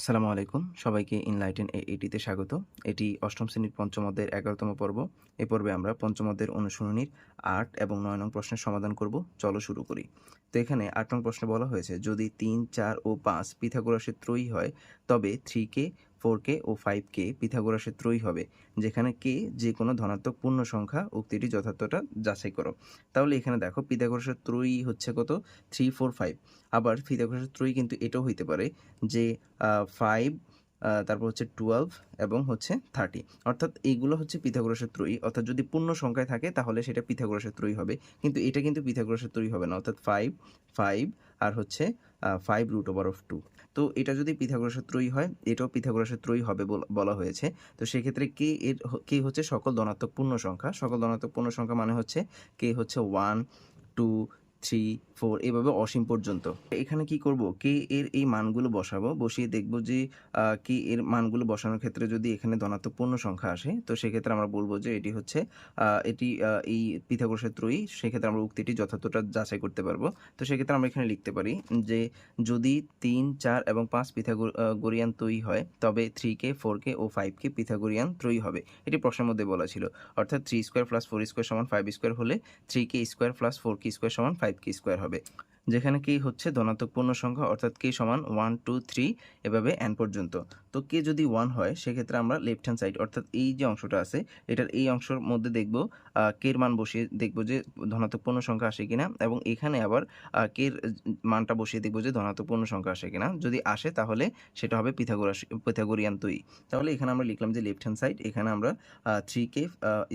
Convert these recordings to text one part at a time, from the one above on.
আসসালামু আলাইকুম। সবাইকে ইনলাইটেন এ এইটিতে স্বাগত। এটি অষ্টম শ্রেণির পঞ্চম এগারোতম পর্ব। এ পর্বে আমরা পঞ্চম অধ্যায়ের অনুশীলনীর আট এবং নয় নং প্রশ্নের সমাধান করব। চলো শুরু করি। তো এখানে আট নং প্রশ্নে বলা হয়েছে, যদি তিন, চার ও পাঁচ পিথাগোরাসের ত্রয়ী হয়, তবে থ্রি কে ফোর কে ও ফাইভ কে পিথাগোরাসের ত্রয়ী হবে, যেখানে কে যে কোনো ধনাত্মক পূর্ণ সংখ্যা উক্তিটি যথার্থটা যাচাই করো। তাহলে এখানে দেখো পিথাগোরাসের ত্রয়ী হচ্ছে কত? Three, four, five. আবার পিথাগোরাসের ত্রয়ী কিন্তু এটাও হইতে পারে যে ফাইভ তারপর হচ্ছে টুয়েলভ এবং হচ্ছে থার্টি অর্থাৎ এইগুলো হচ্ছে পিথাগোরাসের ত্রয়ী অর্থাৎ যদি পূর্ণ সংখ্যায় থাকে, তাহলে সেটা পিথাগোরাসের ত্রয়ী হবে। কিন্তু এটা কিন্তু পিথাগোরাসের ত্রয়ী হবে না। অর্থাৎ ফাইভ ফাইভ আর হচ্ছে five root over of two তো এটা যদি পিথাগোরাসের ত্রয়ী হয়, এটাও পিথাগোরাসের ত্রয়ী হবে বল- হয়েছে। তো সেক্ষেত্রে কে এর কে হচ্ছে সকল ধনাত্মক পূর্ণ সংখ্যা? সকল ধনাত্মক পূর্ণ সংখ্যা মানে হচ্ছে কে হচ্ছে ওয়ান টু থ্রি, ফোর, এভাবে অসীম পর্যন্ত। এখানে কি করব? কে এর এই মানগুলো বসাবো? বসিয়ে দেখব যে কে এর মানগুলো বসানোর ক্ষেত্রে যদি এখানে ধনাত্মক পূর্ণ সংখ্যা আসে, তো সেক্ষেত্রে আমরা বলব যে এটি হচ্ছে এটি এই পিথাগোরাসের ত্রয়ী, সেক্ষেত্রে আমরা উক্তিটি যথার্থটা যাচাই করতে পারব। তো সেক্ষেত্রে আমরা এখানে লিখতে পারি যে, যদি তিন, চার এবং পাঁচ পিথাগোরিয়ান ত্রয়ী হয়, তবে থ্রি কে, ফোর কে ও ফাইভ কে পিথাগোরিয়ান ত্রয়ী হবে। এটি প্রশ্নের মধ্যে বলা ছিল। অর্থাৎ three square plus four square সমান ফাইভ স্কোয়ার হলে three k square plus four k square সমান ফাইভ কে স্কোয়ার হবে। যেখানে কে হচ্ছে ধনাত্মক পূর্ণ সংখ্যা অর্থাৎ কে সমান ওয়ান টু থ্রি এভাবে এন পর্যন্ত। তো কে যদি ওয়ান হয়, সেক্ষেত্রে আমরা লেফট হ্যান্ড সাইড অর্থাৎ এই যে অংশটা আছে, এটার এই অংশের মধ্যে দেখব কের মান বসিয়ে দেখব যে ধনাত্মক পূর্ণ সংখ্যা আসে কিনা এবং এখানে আবার কের মানটা বসিয়ে দেখব যে ধনাত্মক পূর্ণ সংখ্যা আসে কিনা। যদি আসে তাহলে সেটা হবে পিথাগোরাস পিথাগোরিয়ান তৈরি তাহলে এখানে আমরা লিখলাম যে লেফট হ্যান্ড সাইড এখানে আমরা three k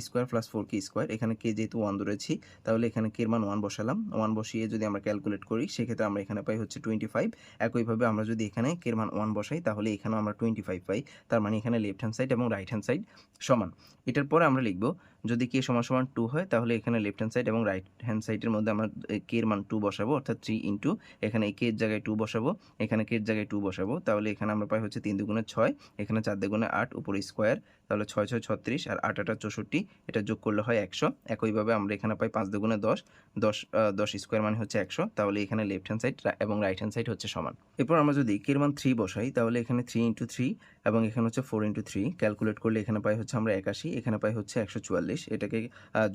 square plus four k square এখানে কে যেহেতু ওয়ান ধরেছি, তাহলে এখানে কের মান ওয়ান বসালাম। ওয়ান বসিয়ে যদি আমরা ক্যালকুলেট করি, সেক্ষেত্রে আমরা এখানে পাই হচ্ছে টোয়েন্টি ফাইভ একইভাবে আমরা যদি এখানে কের মান ওয়ান বসাই, তাহলে এখানেও আমরা টোয়েন্টি ফাইভ পাই। তার মানে এখানে লেফট হ্যান্ড সাইড এবং রাইট হ্যান্ড সাইড সমান। এটার পরে আমরা লিখব যদি কে সমান সমান টু হয়, তাহলে এখানে লেফট হ্যান্ড সাইড এবং রাইট হ্যান্ড সাইডের মধ্যে আমরা কে এর মান টু বসাবো, অর্থাৎ থ্রি ইন্টু এখানে কে এর জায়গায় টু বসাবো, এখানে কে এর জায়গায় টু বসাবো, তাহলে এখানে আমরা পাই হচ্ছে তিন দুগুণে ছয়, এখানে চার দুগুণে আট, উপরে স্কোয়ার তাহলে ছয় ছয় ছত্রিশ, আর আট আটা চৌষট্টি, এটা যোগ করলে হয় একশো, একইভাবে আমরা এখানে পাই পাঁচ দুগুণে দশ দশ দশ স্কোয়ার মানে হচ্ছে একশো, তাহলে এখানে লেফট হ্যান্ড সাইড এবং রাইট হ্যান্ড সাইড হচ্ছে সমান। এরপর আমরা যদি কে এর মান থ্রি বসাই, তাহলে এখানে থ্রি ইন্টু থ্রি এবং এখানে হচ্ছে ফোর ইন্টু থ্রি ক্যালকুলেট করলে এখানে পাই হচ্ছে আমরা একাশি, এখানে পাই হচ্ছে একশো চুয়াল্লিশ এটাকে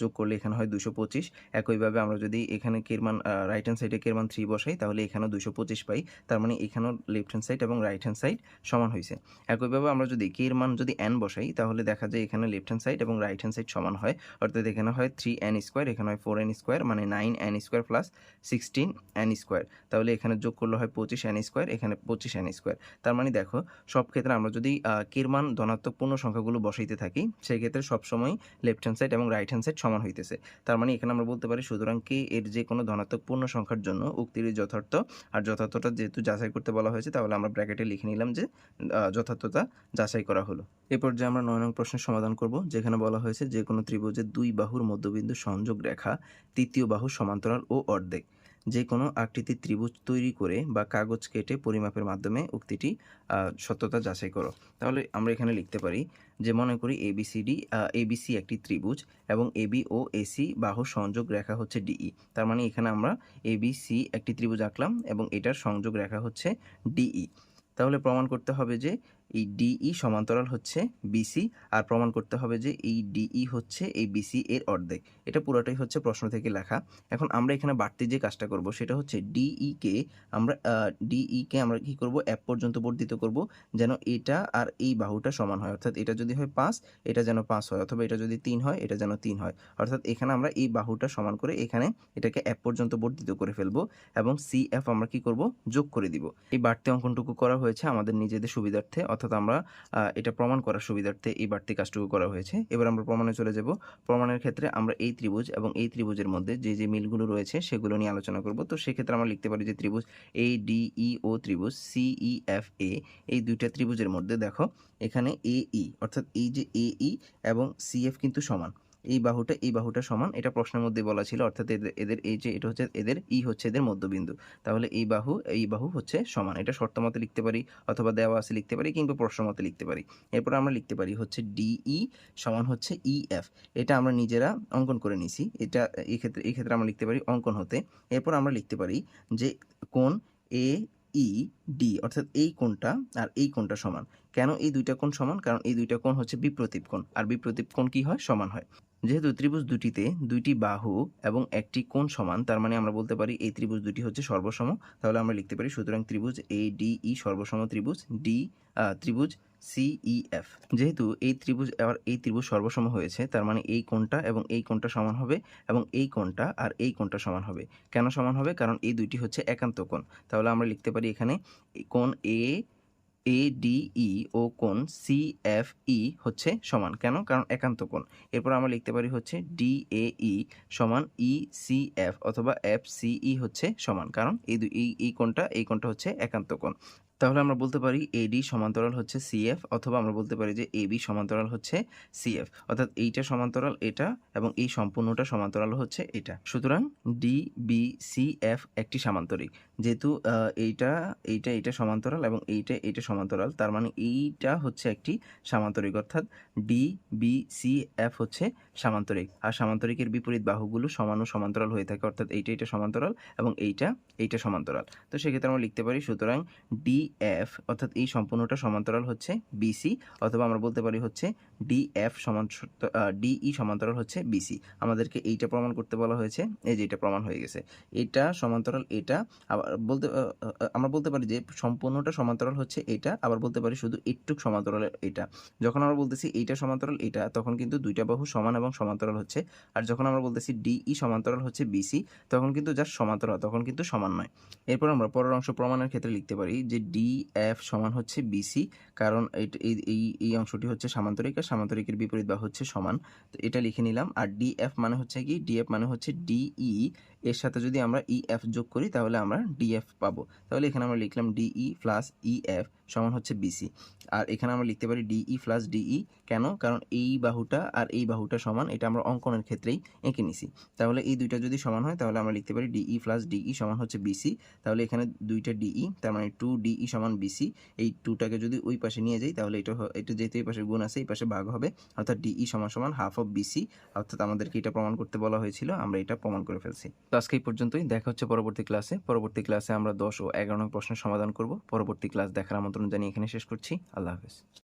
যোগ করলে এখানে হয় দুশো পঁচিশ। একইভাবে আমরা যদি এখানে কের মান রাইট হ্যান্ড সাইডে কের মান থ্রি বসাই তাহলে এখানেও দুশো পঁচিশ পাই। তার মানে এখানেও লেফট হ্যান্ড সাইড এবং রাইট হ্যান্ড সাইড সমান হয়েছে একইভাবে আমরা যদি কের মান যদি এন বসাই তাহলে দেখা যায় এখানে লেফট হ্যান্ড সাইড এবং রাইট হ্যান্ড সাইড সমান হয়। অর্থাৎ এখানে হয় থ্রি এন স্কোয়ার এখানে হয় ফোর এন স্কোয়ার মানে nine n square plus sixteen n square তাহলে এখানে যোগ করলে হয় পঁচিশ এন স্কোয়ার এখানে পঁচিশ এন স্কোয়ার তার মানে দেখো সব ক্ষেত্রে আমরা যদি আহ, কের মান ধনাত্মক পূর্ণ সংখ্যাগুলো বসাইতে থাকি সেই ক্ষেত্রে সবসময় লেফট হ্যান্ড সাইড এবং রাইট হ্যান্ড সাইড সমান হইতেছে। তার মানে এখানে আমরা বলতে পারি সুতরাং কে এর যে কোনো ধনাত্মক পূর্ণ সংখ্যার জন্য উক্তির যথার্থ আর যথার্থতা যেহেতু যাচাই করতে বলা হয়েছে, তাহলে আমরা ব্র্যাকেটে লিখে নিলাম যে যথার্থতা যাচাই করা হলো। এ পর্যায়ে আমরা নয় নং প্রশ্নের সমাধান করব, যেখানে বলা হয়েছে যে কোনো ত্রিভুজের দুই বাহুর মধ্যবিন্দু সংযোগ রেখা তৃতীয় বাহু সমান্তরাল ও অর্ধেক। যে কোনো আকৃতির ত্রিভুজ তৈরি করে বা কাগজ কেটে পরিমাপের মাধ্যমে উক্তিটি সত্যতা যাচাই করো। তাহলে আমরা এখানে লিখতে পারি যে মনে করি এবিসিডি এবিসি একটি ত্রিভুজ এবং এবি ও এসি বাহু সংযোগ রেখা হচ্ছে ডিই তার মানে এখানে আমরা এবিসি একটি ত্রিভুজ আঁকলাম এবং এটার সংযোগ রেখা হচ্ছে ডিই তাহলে প্রমাণ করতে হবে যে এই ডিই সমান্তরাল হচ্ছে বিসি আর প্রমাণ করতে হবে যে এই ডিই হচ্ছে এই বিসি এর অর্ধেক। এটা পুরোটাই হচ্ছে প্রশ্ন থেকে লেখা। এখন আমরা এখানে বাড়তি যে কাজটা করব, সেটা হচ্ছে ডিই কে আমরা ডিই কে আমরা কি করব অ্যাপ পর্যন্ত বর্ধিত করব, যেন এটা আর এই বাহুটা সমান হয়। অর্থাৎ এটা যদি হয় পাঁচ, এটা যেন পাঁচ হয়, অথবা এটা যদি তিন হয়, এটা যেন তিন হয়। অর্থাৎ এখানে আমরা এই বাহুটা সমান করে এখানে এটাকে অ্যাপ পর্যন্ত বর্ধিত করে ফেলব, এবং সি এফ আমরা কি করব, যোগ করে দিব। এই বাড়তি অঙ্কনটুকু করা হয়েছে আমাদের নিজেদের সুবিধার্থে অর্থাৎ আমরা এটা প্রমাণ করার সুবিধার্থে এই বাড়তি কাজটুকু করা হয়েছে। এবার আমরা প্রমাণে চলে যাব। প্রমাণের ক্ষেত্রে আমরা এই ত্রিভুজ এবং এই ত্রিভুজের মধ্যে যে যে মিলগুলো রয়েছে সেগুলো নিয়ে আলোচনা করব। তো সেক্ষেত্রে আমরা লিখতে পারি যে ত্রিভুজ এ ডি ই ও ত্রিভুজ ই এফ এ এই দুইটা ত্রিভুজের মধ্যে দেখো, এখানে এ ই অর্থাৎ এই যে এ ই এবং সি এফ কিন্তু সমান। এই বাহুটা এই বাহুটা সমান, এটা প্রশ্নের মধ্যে বলা ছিল, অর্থাৎ এদের এদের এই যে এটা হচ্ছে, এদের ই হচ্ছে এদের মধ্যবিন্দু। তাহলে এই বাহু এই বাহু হচ্ছে সমান, এটা শর্ত মতে লিখতে পারি, অথবা দেওয়া আছে লিখতে পারি, কিংবা প্রশ্ন মতে লিখতে পারি। এরপর আমরা লিখতে পারি হচ্ছে ডিই সমান হচ্ছে ই এফ। এটা আমরা নিজেরা অঙ্কন করে নিছি, এটা এই ক্ষেত্রে এই ক্ষেত্রে আমরা লিখতে পারি অঙ্কন হতে। এরপর আমরা লিখতে পারি যে কোন এ ই ডি, অর্থাৎ এই কোণটা আর এই কোণটা সমান। কেন এই দুইটা কোণ সমান? কারণ এই দুইটা কোণ হচ্ছে বিপ্রতীপ কোণ, আর বিপ্রতীপ কোণ কি হয়? সমান হয়। যেহেতু ত্রিভুজ দুটিতে দুইটি বাহু এবং একটি কোণ সমান, তার মানে আমরা বলতে পারি এই ত্রিভুজ দুটি হচ্ছে সর্বসম। তাহলে আমরা লিখতে পারি সুতরাং ত্রিভুজ এ ডি ই সর্বসম ত্রিভুজ ডি ত্রিভুজ সিইএফ যেহেতু এই ত্রিভুজ আর এই ত্রিভুজ সর্বসম হয়েছে, তার মানে এই কোণটা এবং এই কোণটা সমান হবে এবং এই কোণটা আর এই কোণটা সমান হবে। কেন সমান হবে? কারণ এই দুইটি হচ্ছে একান্ত কোণ। তাহলে আমরা লিখতে পারি এখানে কোণ এ এ ডি ই ও কোণ সি এফ ই হচ্ছে সমান। কেন? কারণ একান্ত কোণ। এরপর আমরা লিখতে পারি হচ্ছে ডি এ ই সমান ই সি এফ অথবা এফ সি ই হচ্ছে সমান। কারণ এই এই কোণটা এই কোণটা হচ্ছে একান্ত কোণ। তাহলে আমরা বলতে পারি এডি সমান্তরাল হচ্ছে সিএফ অথবা আমরা বলতে পারি যে এবি সমান্তরাল হচ্ছে সিএফ অর্থাৎ এইটা সমান্তরাল, এটা এবং এই সম্পূর্ণটা সমান্তরাল হচ্ছে এটা। সুতরাং ডি বি সি এফ একটি সামান্তরিক। যেহেতু এইটা এইটা এইটা সমান্তরাল এবং এইটা এইটা সমান্তরাল, তার মানে এইটা হচ্ছে একটি সামান্তরিক। অর্থাৎ ডি বি সি এফ হচ্ছে সামান্তরিক। আর সামান্তরিকের বিপরীত বাহুগুলো সমান সমান্তরাল হয়ে থাকে। অর্থাৎ এইটা এইটা সমান্তরাল এবং এইটা এইটা সমান্তরাল। তো সেক্ষেত্রে আমরা লিখতে পারি সুতরাং ডি এফ অর্থাৎ এই সম্পূর্ণটা সমান্তরাল হচ্ছে বিসি অথবা আমরা বলতে পারি হচ্ছে ডি এফ সমান ডিই সমান্তরাল হচ্ছে বিসি আমাদেরকে এইটা প্রমাণ করতে বলা হয়েছে, এই যে এটা প্রমাণ হয়ে গেছে। এটা সমান্তরাল, এটা আবার বলতে আমরা বলতে পারি যে সম্পূর্ণটা সমান্তরাল হচ্ছে এটা, আবার বলতে পারি শুধু একটুক সমান্তরাল এটা। যখন আমরা বলতেছি এইটা সমান্তরাল, এটা, তখন কিন্তু দুইটা বাহু সমান এবং সমান্তরাল হচ্ছে। আর যখন আমরা বলতেছি ডিই সমান্তরাল হচ্ছে বিসি তখন কিন্তু যার সমান্তরাল, তখন কিন্তু সমান নয়। এরপর আমরা পরের অংশ প্রমাণের ক্ষেত্রে লিখতে পারি যে ডি এফ সমান হচ্ছে বিসি কারণ এই এই অংশটি হচ্ছে সামান্তরিক আর সামান্তরিকের বিপরীত বা হচ্ছে সমান। তো এটা লিখে নিলাম। আর ডি এফ মানে হচ্ছে কি? ডি এফ মানে হচ্ছে ডিই এর সাথে যদি আমরা ই এফ যোগ করি, তাহলে আমরা ডিএফ পাবো। তাহলে এখানে আমরা লিখলাম ডিই প্লাস ই এফ সমান হচ্ছে বিসি আর এখানে আমরা লিখতে পারি ডিই প্লাস ডিই কেন? কারণ এই বাহুটা আর এই বাহুটা সমান, এটা আমরা অঙ্কনের ক্ষেত্রেই এঁকে নিছি। তাহলে এই দুইটা যদি সমান হয়, তাহলে আমরা লিখতে পারি ডিই প্লাস ডিই সমান হচ্ছে বিসি তাহলে এখানে দুইটা ডিই তার মানে টু ডিই সমান বিসি এই টুটাকে যদি ওই পাশে নিয়ে যাই, তাহলে এটা এটা যেহেতু এই পাশে গুণ আছে, এই পাশে ভাগ হবে। অর্থাৎ ডিই সমান সমান হাফ অফ বিসি অর্থাৎ আমাদেরকে এটা প্রমাণ করতে বলা হয়েছিল, আমরা এটা প্রমাণ করে ফেলছি। তো আজকে এই পর্যন্তই। দেখা হচ্ছে পরবর্তী ক্লাসে পরবর্তী ক্লাসে আমরা দশ ও এগারো নং প্রশ্নের সমাধান করব। পরবর্তী ক্লাস দেখার আমন্ত্রণ জানিয়ে এখানে শেষ করছি। আল্লাহ হাফেজ।